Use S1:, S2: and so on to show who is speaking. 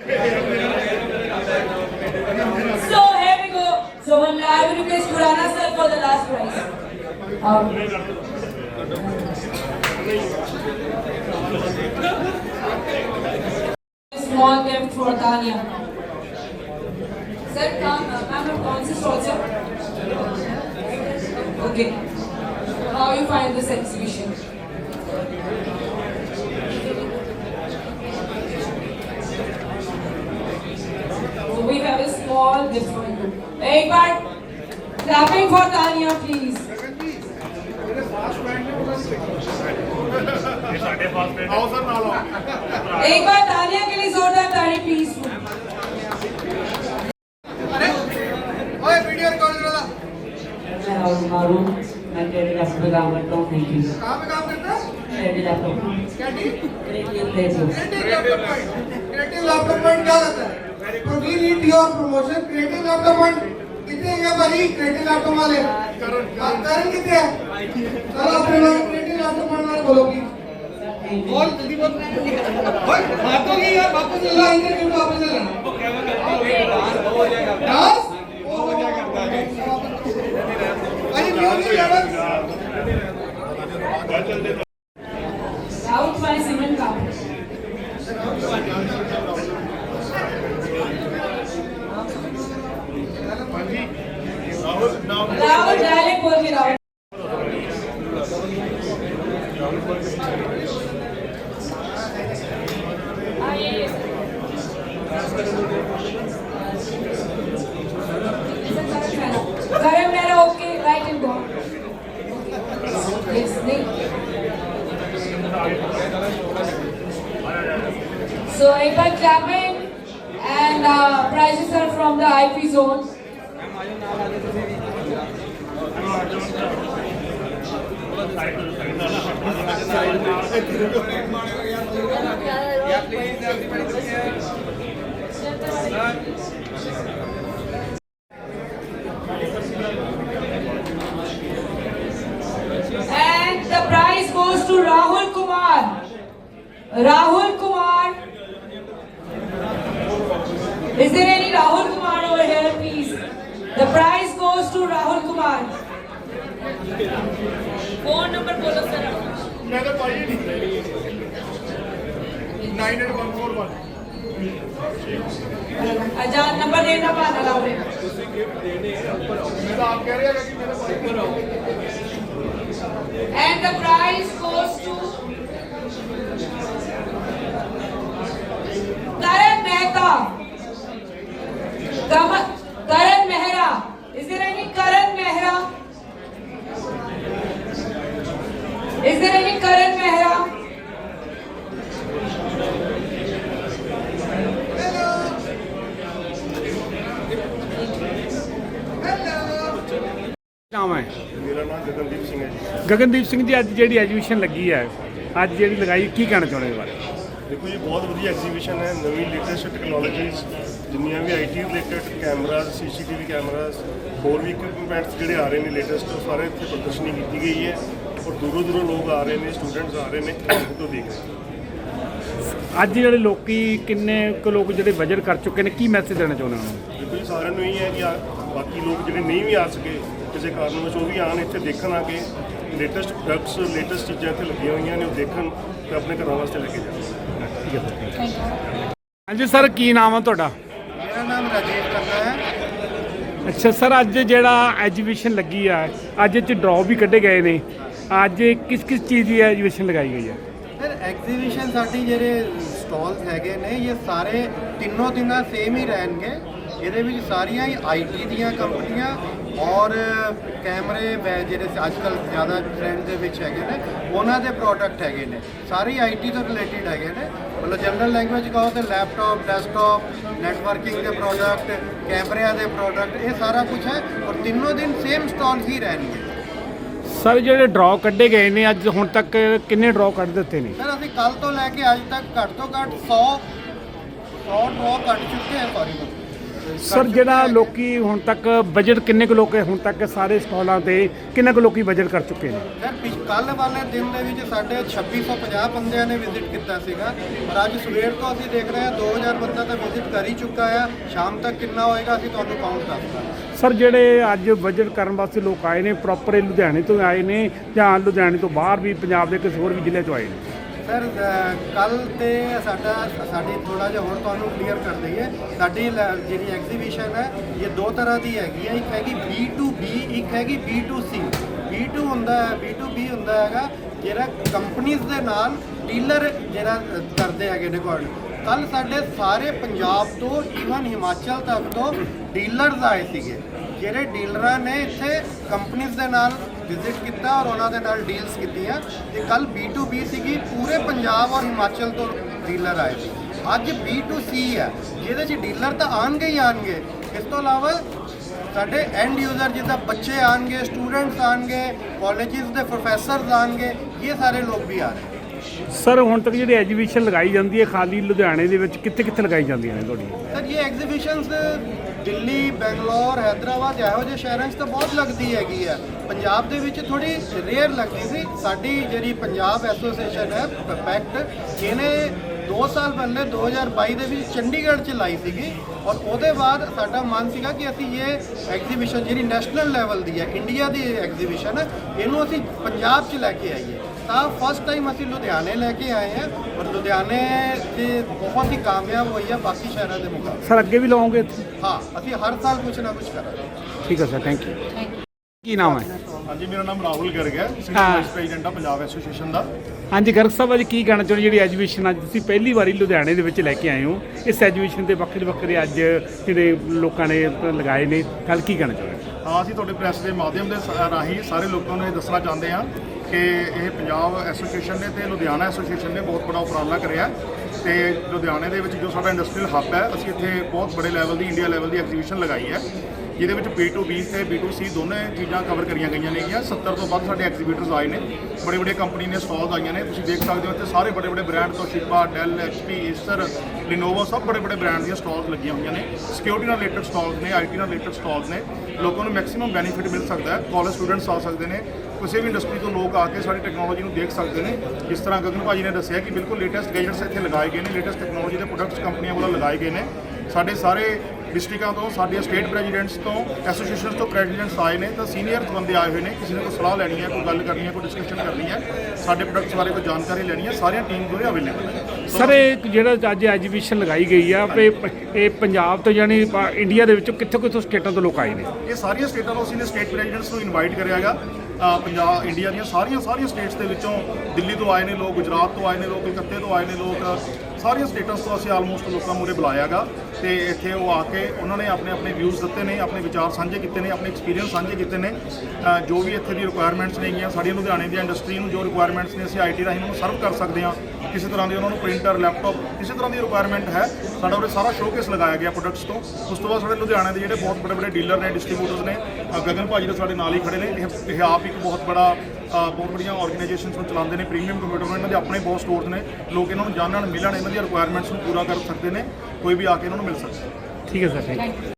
S1: So here we go. So one I will request Purana sir for the last prize. Um, small gift for Tanya. Sir, come, uh, ma'am, कौन सी stall से? Okay. How you find this exhibition? clapping for Tanya, please. एक बार तालिया के लिए जोरदार ताली please
S2: ओए video record करो
S3: मैं राहुल मारू मैं तेरे लैपटॉप पे काम करता हूं थैंक यू
S2: कहां पे काम करता है
S3: तेरे
S2: laptop creative creative laptop point क्या होता है program need your promotion creative laptop point कितने हैं भाई क्रिएटिव लैपटॉप वाले करण करण कितने हैं चलो अपने लोग क्रिएटिव लैपटॉप पॉइंट वाले बोलो प्लीज बोल जल्दी बोल ओए बातों की यार वापस चल रहा है क्यों वापस चल रहा है डांस वो हो क्या करता है अरे music level
S1: And the prize goes to Rahul Kumar. Rahul Kumar. Is there any Rahul The prize goes to Rahul Kumar. Phone number bolo sir.
S2: मैं तो पाई नहीं 98141
S1: अजान नंबर देना पाना लाओ
S2: मैं तो आप कह रहे हैं कि मेरे पाई
S1: And the prize goes to Karan
S4: ਨਾਮ ਹੈ
S2: ਮੇਰਾ ਨਾਮ ਜਗਨਦੀਪ ਸਿੰਘ ਹੈ ਜੀ।
S4: ਗਗਨਦੀਪ ਸਿੰਘ ਜੀ ਅੱਜ ਜਿਹੜੀ ਐਗਜ਼ੀਬਿਸ਼ਨ ਲੱਗੀ ਹੈ ਅੱਜ ਜਿਹੜੀ ਲਗਾਈ ਕੀ ਕਹਿਣਾ ਚਾਹੁੰਦੇ ਹੋ ਬਾਰੇ?
S2: ਦੇਖੋ ਜੀ ਬਹੁਤ ਵਧੀਆ ਐਗਜ਼ੀਬਿਸ਼ਨ ਹੈ। ਨਵੀਂ ਲੇਟੈਸਟ ਟੈਕਨੋਲੋਜੀਜ਼ ਜਿੰਨੀਆਂ ਵੀ IT related cameras CCTV cameras ਹੋਰ ਵੀ ਇਕਵਿਪਮੈਂਟਸ ਜਿਹੜੇ ਆ ਰਹੇ ਨੇ ਲੇਟੈਸਟ ਉਹ ਸਾਰੇ ਇੱਥੇ ਪ੍ਰਦਰਸ਼ਨੀ ਕੀਤੀ ਗਈ ਹੈ। ਔਰ ਦੂਰੋਂ ਦੂਰੋਂ ਲੋਕ ਆ ਰਹੇ ਨੇ ਸਟੂਡੈਂਟਸ ਆ ਰਹੇ ਨੇ ਤੋਂ ਦੇਖ ਰਹੇ
S4: ਅੱਜ ਜਿਹੜੇ ਲੋਕੀ ਕਿੰਨੇ ਕੁ ਲੋਕ ਜਿਹੜੇ ਵਿਜ਼ਿਟ ਕਰ ਚੁੱਕੇ ਨੇ ਕੀ ਮੈਸੇਜ ਦੇਣਾ ਚਾਹੁੰਦੇ ਹੋ ਉਹਨਾਂ ਨੂੰ?
S2: ਦੇਖੋ ਜੀ ਸਾਰਿਆਂ ਨੂੰ ਇਹ ਹੈ ਕਿ ਆ- ਬਾਕੀ ਲੋਕ ਜਿਹੜੇ ਨਹੀਂ ਵੀ ਆ ਸਕੇ ਕਿਸੇ ਕਾਰਨ ਵਜੋਂ ਉਹ ਵੀ ਆਣ ਇੱਥੇ ਦੇਖਣ ਆ ਕੇ ਲੇਟੈਸਟ ਪ੍ਰੋਡਕਟਸ ਲੇਟੈਸਟ ਚੀਜ਼ਾਂ ਇੱਥੇ ਲੱਗੀਆਂ ਹੋਈਆਂ ਨੇ ਉਹ ਦੇਖਣ ਤੇ ਆਪਣੇ ਘਰਾਂ ਵਾਸਤੇ ਲੈ ਕੇ ਜਾਣ।
S4: ਹਾਂਜੀ ਸਰ ਕੀ ਨਾਮ ਹੈ ਤੁਹਾਡਾ?
S2: ਮੇਰਾ ਨਾਮ ਰਾਜੇਸ਼ ਖੰਨਾ ਹੈ।
S4: ਅੱਛਾ ਸਰ ਅੱਜ ਜਿਹੜਾ ਐਗਜ਼ੀਬਿਸ਼ਨ ਲੱਗੀ ਆ ਅੱਜ ਇਹ ਚ ਡਰਾਅ ਵੀ ਕੱਢੇ ਗਏ ਨੇ। ਅੱਜ ਕਿਸ ਕਿਸ ਚੀਜ਼ ਦੀ ਐਗਜ਼ੀਬਿਸ਼ਨ ਲਗਾਈ ਗਈ ਹੈ
S5: ਸਰ ਐਗਜ਼ੀਬਿਸ਼ਨ ਸਾਡੀ ਜਿਹੜੇ ਸਟਾਲਸ ਹੈਗੇ ਨੇ ਇਹ ਸਾਰੇ ਤਿੰਨੋਂ ਦਿਨਾਂ ਸੇਮ ਹੀ ਰਹਿਣਗੇ। ਇਹਦੇ ਵਿੱਚ ਸਾਰੀਆਂ ਹੀ ਆਈਟੀ ਦੀਆਂ ਕੰਪਨੀਆਂ ਔਰ ਕੈਮਰੇ ਵੈ ਜਿਹੜੇ ਅੱਜ ਕੱਲ੍ਹ ਜ਼ਿਆਦਾ ਟ੍ਰੈਂਡ ਦੇ ਵਿੱਚ ਹੈਗੇ ਨੇ ਉਹਨਾਂ ਦੇ ਪ੍ਰੋਡਕਟ ਹੈਗੇ ਨੇ। ਸਾਰੇ ਆਈਟੀ ਤੋਂ ਰਿਲੇਟਡ ਹੈਗੇ ਨੇ। ਮਤਲਬ ਜਨਰਲ ਲੈਂਗੁਏਜ ਕਹੋ ਤੇ ਲੈਪਟਾਪ ਡੈਸਕਟਾਪ ਨੈਟਵਰਕਿੰਗ ਦੇ ਪ੍ਰੋਡਕਟ ਕੈਮਰਿਆਂ ਦੇ ਪ੍ਰੋਡਕਟ ਇਹ ਸਾਰਾ ਕੁਝ ਹੈ ਔਰ ਤਿੰਨੋਂ ਦਿਨ ਸੇਮ ਸਟਾਲਸ ਹੀ ਰਹਿਣਗੇ।
S4: ਸਰ ਜਿਹੜੇ ਡਰਾਅ ਕੱਢੇ ਗਏ ਨੇ ਅੱਜ ਹੁਣ ਤੱਕ ਕਿੰਨੇ ਡਰਾਅ ਕੱਢ ਦਿੱਤੇ ਨੇ?
S5: ਸਰ ਅਸੀਂ ਕੱਲ ਤੋਂ ਲੈ ਕੇ ਅੱਜ ਤੱਕ ਘੱਟ ਤੋਂ ਘੱਟ 100 100 ਡਰਾ ਕੱਢ ਚੁੱਕੇ ਹਾਂ ਸੌਰੀ
S4: ਸਰ ਜਿਹੜਾ ਲੋਕੀ ਹੁਣ ਤੱਕ ਬਜਟ ਕਿੰਨੇ ਕੁ ਲੋਕ ਹੁਣ ਤੱਕ ਸਾਰੇ ਸਟਾਲਾਂ ਤੇ ਕਿੰਨੇ ਕੁ ਲੋਕੀ ਬਜਟ ਕਰ ਚੁੱਕੇ ਨੇ?
S5: ਸਰ ਕੱਲ ਵਾਲੇ ਦਿਨ ਦੇ ਵਿੱਚ ਸਾਡੇ 2650 ਬੰਦਿਆਂ ਨੇ ਵਿਜ਼ਿਟ ਕੀਤਾ ਸੀਗਾ। ਪਰ ਅੱਜ ਸਵੇਰ ਤੋਂ ਅਸੀਂ ਦੇਖ ਰਹੇ ਹਾਂ 2000 ਬੰਦਾ ਤਾਂ ਵਿਜ਼ਿਟ ਕਰ ਹੀ ਚੁੱਕਾ ਆ। ਸ਼ਾਮ ਤੱਕ ਕਿੰਨਾ ਹੋਏਗਾ ਅਸੀਂ ਤੁਹਾਨੂੰ ਕਾਊਂਟ ਦੱਸ ਦਾਂਗੇ।
S4: ਸਰ ਜਿਹੜੇ ਅੱਜ ਬਜਟ ਕਰਨ ਵਾਸਤੇ ਲੋਕ ਆਏ ਨੇ ਪ੍ਰੋਪਰ ਲੁਧਿਆਣੇ ਤੋਂ ਆਏ ਨੇ ਜਾਂ ਲੁਧਿਆਣੇ ਤੋਂ ਬਾਹਰ ਵੀ ਪੰਜਾਬ ਦੇ ਕਿਸੇ ਹੋਰ ਵੀ ਜ਼ਿਲ੍ਹੇ ਤੋਂ ਆਏ ਨੇ?
S5: ਸਰ ਕੱਲ ਤੇ ਸਾਡਾ, ਸਾਡੀ ਥੋੜਾ ਜਿਹਾ ਹੋਰ ਤੁਹਾਨੂੰ ਕਲੀਅਰ ਕਰ ਦਈਏ। ਸਾਡੀ ਲੈ- ਜਿਹੜੀ ਐਗਜ਼ੀਬਿਸ਼ਨ ਹੈ, ਇਹ ਦੋ ਤਰ੍ਹਾਂ ਦੀ ਹੈਗੀ ਹੈ। ਇੱਕ ਹੈਗੀ B2B ਇੱਕ ਹੈਗੀ B2C B2 ਹੁੰਦਾ ਹੈ B2B ਹੁੰਦਾ ਹੈਗਾ, ਜਿਹੜਾ ਕੰਪਨੀਆਂ ਦੇ ਨਾਲ ਡੀਲਰ ਜਿਹੜਾ ਕਰਦੇ ਹੈਗੇ ਨੇ ਕੋਲ। ਕੱਲ ਸਾਡੇ ਸਾਰੇ ਪੰਜਾਬ ਤੋਂ ਈਵਨ ਹਿਮਾਚਲ ਤੱਕ ਤੋਂ ਡੀਲਰਸ ਆਏ ਸੀਗੇ। ਜਿਹੜੇ ਡੀਲਰਾਂ ਨੇ ਇੱਥੇ ਕੰਪਨੀਆਂ ਦੇ ਨਾਲ ਵਿਜ਼ਿਟ ਕੀਤਾ ਔਰ ਉਹਨਾਂ ਦੇ ਨਾਲ ਡੀਲਸ ਕੀਤੀਆਂ। ਤੇ ਕੱਲ B2B ਸੀਗੀ ਪੂਰੇ ਪੰਜਾਬ ਔਰ ਹਿਮਾਚਲ ਤੋਂ ਡੀਲਰ ਆਏ ਸੀ। ਅੱਜ B2C ਹੈ ਜਿਹਦੇ 'ਚ ਡੀਲਰ ਤਾਂ ਆਣਗੇ ਹੀ ਆਣਗੇ ਇਸ ਤੋਂ ਇਲਾਵਾ ਸਾਡੇ ਐਂਡ ਯੂਜ਼ਰ ਜਿੱਦਾਂ ਬੱਚੇ ਆਣਗੇ ਸਟੂਡੈਂਟਸ ਆਣਗੇ ਕਾਲਜਿਸ ਦੇ ਪ੍ਰੋਫੈਸਰਸ ਆਣਗੇ ਇਹ ਸਾਰੇ ਲੋਕ ਵੀ ਆ ਰਹੇ
S4: ਸਰ ਹੁਣ ਤੱਕ ਜਿਹੜੀ ਐਗਜੀਬਿਸ਼ਨ ਲਗਾਈ ਜਾਂਦੀ ਹੈ ਖਾਲੀ ਲੁਧਿਆਣੇ ਦੇ ਵਿੱਚ ਕਿੱਥੇ ਕਿੱਥੇ ਲਗਾਈ ਜਾਂਦੀਆਂ ਨੇ ਤੁਹਾਡੀ
S5: ਸਰ ਇਹ ਐਗਜ਼ੀਬਿਸ਼ਨਸ ਦਿੱਲੀ, ਬੈਂਗਲੌਰ, ਹੈਦਰਾਬਾਦ ਇਹੋ ਜਿਹੇ ਸ਼ਹਿਰਾਂ 'ਚ ਤਾਂ ਬਹੁਤ ਲੱਗਦੀ ਹੈਗੀ ਆ ਪੰਜਾਬ ਦੇ ਵਿੱਚ ਥੋੜੀ ਰੇਅਰ ਲੱਗਦੀ ਸੀ। ਸਾਡੀ ਜਿਹੜੀ ਪੰਜਾਬ ਐਸੋਸੀਏਸ਼ਨ ਹੈ ਪੈਕਟ ਇਹਨੇ 2 ਸਾਲ ਪਹਿਲੇ 2022 ਦੇ ਵਿੱਚ ਚੰਡੀਗੜ੍ਹ 'ਚ ਲਾਈ ਸੀਗੀ ਔਰ ਉਹਦੇ ਬਾਅਦ ਸਾਡਾ ਮਨ ਸੀਗਾ ਕਿ ਅਸੀਂ ਇਹ ਐਗਜ਼ੀਬਿਸ਼ਨ ਜਿਹੜੀ ਨੈਸ਼ਨਲ ਲੈਵਲ ਦੀ ਹੈ ਇੰਡੀਆ ਦੀ ਐਗਜ਼ੀਬਿਸ਼ਨ ਹੈ, ਇਹਨੂੰ ਅਸੀਂ ਪੰਜਾਬ 'ਚ ਲੈ ਕੇ ਆਈਏ। ਤਾਂ ਫਸਟ ਟਾਈਮ ਅਸੀਂ ਲੁਧਿਆਣੇ ਲੈ ਕੇ ਆਏ ਹਾਂ ਔਰ ਲੁਧਿਆਣੇ ਤੇ ਬਹੁਤ ਹੀ ਕਾਮਯਾਬ ਹੋਈ ਹੈ ਬਾਕੀ ਸ਼ਹਿਰਾਂ ਦੇ ਮੁਕਾਬਲੇ।
S4: ਸਰ ਅੱਗੇ ਵੀ ਲਾਓਗੇ ਇੱਥੇ?
S5: ਹਾਂ ਅਸੀਂ ਹਰ ਸਾਲ ਕੁਝ ਨਾ ਕੁਝ ਕਰਾਂਗੇ।
S4: ਠੀਕ ਹੈ ਸਰ ਥੈਂਕ ਯੂ ਕੀ ਨਾਮ ਹੈ?
S6: ਹਾਂਜੀ ਮੇਰਾ ਨਾਮ ਰਾਹੁਲ ਗਰਗ ਹੈ। ਸੀਨੀਅਰ
S4: ਹਾਂ।
S6: ਵਾਈਸ ਪ੍ਰੈਜ਼ੀਡੈਂਟ ਆ ਪੰਜਾਬ ਐਸੋਸੀਏਸ਼ਨ ਦਾ।
S4: ਹਾਂਜੀ ਗਰਗ ਸਾਹਿਬ ਅੱਜ ਕੀ ਕਹਿਣਾ ਚਾਹੁੰਦੇ ਜਿਹੜੀ ਐਗਜੀਬਿਸ਼ਨ ਅੱਜ ਤੁਸੀਂ ਪਹਿਲੀ ਵਾਰੀ ਲੁਧਿਆਣੇ ਦੇ ਵਿੱਚ ਲੈ ਕੇ ਆਏ ਹੋ ਇਸ ਐਗਜੀਬਿਸ਼ਨ ਦੇ ਵੱਖਰੇ ਵੱਖਰੇ ਅੱਜ ਜਿਹੜੇ ਲੋਕਾਂ ਨੇ ਲਗਾਏ ਨੇ ਕੱਲ ਕੀ ਕਹਿਣਾ ਚਾਹੁੰਦੇ
S6: ਹਾਂ? ਅਸੀਂ ਤੁਹਾਡੇ ਪ੍ਰੈਸ ਦੇ ਮਾਧਿਅਮ ਦੇ ਸ- ਰਾਹੀਂ ਸਾਰੇ ਲੋਕਾਂ ਨੂੰ ਇਹ ਦੱਸਣਾ ਚਾਹੁੰਦੇ ਹਾਂ ਕਿ ਇਹ ਪੰਜਾਬ ਐਸੋਸੀਏਸ਼ਨ ਨੇ ਤੇ ਲੁਧਿਆਣਾ ਐਸੋਸੀਏਸ਼ਨ ਨੇ ਬਹੁਤ ਬੜਾ ਉਪਰਾਲਾ ਕਰਿਆ ਤੇ ਲੁਧਿਆਣੇ ਦੇ ਵਿੱਚ ਜੋ ਸਾਡਾ ਇੰਡਸਟਰੀਅਲ ਹੱਬ ਹੈ, ਅਸੀਂ ਇੱਥੇ ਬਹੁਤ ਬੜੇ ਲੈਵਲ ਦੀ, ਇੰਡੀਆ ਲੈਵਲ ਦੀ ਐਗਜ਼ੀਬਿਸ਼ਨ ਲਗਾਈ ਹੈ। ਜਿਹਦੇ ਵਿੱਚ B2B ਤੇ B2C ਦੋਨੇ ਚੀਜ਼ਾਂ ਕਵਰ ਕਰੀਆਂ ਗਈਆਂ ਨੇਗੀਆਂ 70 ਤੋਂ ਵੱਧ ਸਾਡੇ ਐਗਜ਼ੀਬਿਟਰਸ ਆਏ ਨੇ। ਬੜੇ ਬੜੇ ਕੰਪਨੀ ਨੇ ਸਟਾਲਸ ਆਈਆਂ ਨੇ। ਤੁਸੀਂ ਦੇਖ ਸਕਦੇ ਹੋ ਇੱਥੇ ਸਾਰੇ ਬੜੇ ਬੜੇ ਬ੍ਰਾਂਡ ਤੋਂ ਸ਼ਿਪਾ ਡੈਲ HP ਏਸਰ ਲਿਨੋਵੋ ਸਭ ਬੜੇ ਬੜੇ ਬ੍ਰਾਂਡ ਦੀਆਂ ਸਟਾਲਸ ਲੱਗੀਆਂ ਹੋਈਆਂ ਨੇ। ਸਿਕਿਉਰਿਟੀ ਨਾਲ ਰਿਲੇਟਡ ਸਟਾਲਸ ਨੇ ਆਈਟੀ ਨਾਲ ਰਿਲੇਟਡ ਸਟਾਲਸ ਨੇ। ਲੋਕਾਂ ਨੂੰ ਮੈਕਸਿਮਮ ਬੈਨੀਫਿਟ ਮਿਲ ਸਕਦਾ ਹੈ। ਕਾਲਜ ਸਟੂਡੈਂਟਸ ਆ ਸਕਦੇ ਨੇ, ਕਿਸੇ ਵੀ ਇੰਡਸਟਰੀ ਤੋਂ ਲੋਕ ਆ ਕੇ ਸਾਡੀ ਟੈਕਨੋਲੋਜੀ ਨੂੰ ਦੇਖ ਸਕਦੇ ਨੇ। ਜਿਸ ਤਰ੍ਹਾਂ ਗਗਨ ਭਾਜੀ ਨੇ ਦੱਸਿਆ ਕਿ ਬਿਲਕੁਲ ਲੇਟੈਸਟ ਗੈਜਟਸ ਇੱਥੇ ਲਗਾਏ ਗਏ ਨੇ ਲੇਟੈਸਟ ਟੈਕਨੋਲੋਜੀ ਦੇ ਪ੍ਰੋਡਕਟਸ ਕੰਪਨੀਆਂ ਵੱਲੋਂ ਲਗਾਏ ਗਏ ਨੇ। ਸਾਡੇ ਸਾਰੇ ਡਿਸਟ੍ਰਿਕਟਾਂ ਤੋਂ ਸਾਡੇ ਸਟੇਟ ਪ੍ਰੈਜ਼ੀਡੈਂਟਸ ਤੋਂ ਐਸੋਸੀਏਸ਼ਨਸ ਤੋਂ ਪ੍ਰੈਜ਼ੀਡੈਂਟਸ ਆਏ ਨੇ ਤਾਂ ਸੀਨੀਅਰ ਬੰਦੇ ਆਏ ਹੋਏ ਨੇ ਕਿਸੇ ਨੇ ਕੋਈ ਸਲਾਹ ਲੈਣੀ ਹੈ ਕੋਈ ਗੱਲ ਕਰਨੀ ਹੈ ਕੋਈ ਡਿਸਕਸ਼ਨ ਕਰਨੀ ਹੈ ਸਾਡੇ ਪ੍ਰੋਡਕਟਸ ਬਾਰੇ ਕੋਈ ਜਾਣਕਾਰੀ ਲੈਣੀ ਹੈ ਸਾਰੀਆਂ ਟੀਮ ਕੋਲੇ ਅਵੇਲੇਬਲ ਹੈ
S4: ਸਰ ਇਹ ਜਿਹੜਾ ਅੱਜ ਐਗਜੀਬਿਸ਼ਨ ਲਗਾਈ ਗਈ ਆ ਵੀ ਇਹ ਪੰਜਾਬ ਤੋਂ ਯਾਨੀ ਇੰਡੀਆ ਦੇ ਵਿੱਚੋਂ ਕਿੱਥੋਂ ਕਿੱਥੋਂ ਸਟੇਟਾਂ ਤੋਂ ਲੋਕ ਆਏ ਨੇ?
S6: ਇਹ ਸਾਰੀਆਂ ਸਟੇਟਾਂ ਤੋਂ ਅਸੀਂ ਨੇ ਸਟੇਟ ਪ੍ਰੈਜ਼ੀਡੈਂਟਸ ਨੂੰ ਇਨਵਾਈਟ ਕਰਿਆ ਹੈਗਾ। ਪੰਜਾਬ, ਇੰਡੀਆ ਦੀਆਂ ਸਾਰੀਆਂ ਸਾਰੀਆਂ ਸਟੇਟਸ ਦੇ ਵਿੱਚੋਂ ਦਿੱਲੀ ਤੋਂ ਆਏ ਨੇ ਲੋਕ, ਗੁਜਰਾਤ ਤੋਂ ਆਏ ਨੇ ਲੋਕ, ਕਲਕੱਤੇ ਤੋਂ ਆਏ ਨੇ ਲੋਕ, ਸਾਰੀਆਂ ਸਟੇਟਾਂ ਤੋਂ ਅਸੀਂ ਆਲਮੋਸਟ ਲੋਕਾਂ ਮੂਰੇ ਬੁਲਾਇਆਗਾ ਤੇ ਇੱਥੇ ਉਹ ਆ ਕੇ ਉਹਨਾਂ ਨੇ ਆਪਣੇ ਆਪਣੇ ਵਿਊਜ਼ ਦਿੱਤੇ ਨੇ, ਆਪਣੇ ਵਿਚਾਰ ਸਾਂਝੇ ਕੀਤੇ ਨੇ, ਆਪਣੇ ਐਕਸਪੀਰੀਅੰਸ ਸਾਂਝੇ ਕੀਤੇ ਨੇ। ਜੋ ਵੀ ਇੱਥੇ ਦੀ ਰਿਕੁਆਇਰਮੈਂਟਸ ਨੇਗੀਆਂ ਸਾਡੀਆਂ ਲੁਧਿਆਣੇ ਦੀ ਇੰਡਸਟਰੀ ਨੂੰ ਜੋ ਰਿਕੁਆਇਰਮੈਂਟਸ ਨੇ, ਅਸੀਂ ਆਈਟੀ ਰਾਹੀਂ ਨੂੰ ਸਰਵ ਕਰ ਸਕਦੇ ਹਾਂ। ਕਿਸੇ ਤਰ੍ਹਾਂ ਦੀ ਉਹਨਾਂ ਨੂੰ ਪ੍ਰਿੰਟਰ ਲੈਪਟਾਪ ਕਿਸੇ ਤਰ੍ਹਾਂ ਦੀ ਰਿਕੁਆਇਰਮੈਂਟ ਹੈ ਸਾਡਾ ਉਹਦੇ ਸਾਰਾ ਸ਼ੋਕੇਸ ਲਗਾਇਆ ਗਿਆ ਪ੍ਰੋਡਕਟਸ ਤੋਂ। ਉਸ ਤੋਂ ਬਾਅਦ ਸਾਡੇ ਲੁਧਿਆਣੇ ਦੇ ਜਿਹੜੇ ਬਹੁਤ ਵੱਡੇ ਵੱਡੇ ਡੀਲਰ ਨੇ ਡਿਸਟ੍ਰੀਬਿਊਟਰਸ ਨੇ ਅ, ਗਗਨ ਭਾਜੀ ਦੇ ਸਾਡੇ ਨਾਲ ਹੀ ਖੜੇ ਨੇ। ਇਹ ਇਹ ਆਪ ਇੱਕ ਬਹੁਤ ਬੜਾ ਬਹੁਤ ਬੜੀਆਂ ਆਰਗੇਨਾਈਜੇਸ਼ਨਸ ਨੂੰ ਚਲਾਉਂਦੇ ਨੇ ਪ੍ਰੀਮੀਅਮ ਕੰਪਿਊਟਰ ਨੂੰ। ਇਹਨਾਂ ਦੇ ਆਪਣੇ ਬਹੁਤ ਸਟੋਰਸ ਨੇ। ਲੋਕ ਇਹਨਾਂ ਨੂੰ ਜਾਣਨ ਮਿਲਣ ਇਹਨਾਂ ਦੀਆਂ ਰਿਕੁਆਇਰਮੈਂਟਸ ਨੂੰ ਪੂਰਾ ਕਰ ਸਕਦੇ ਨੇ। ਕੋਈ ਵੀ ਆ ਕੇ ਇਹਨਾਂ ਨੂੰ ਮਿਲ ਸਕਦਾ।
S4: ਠੀਕ ਹੈ ਸਰ ਥੈਂਕ ਯੂ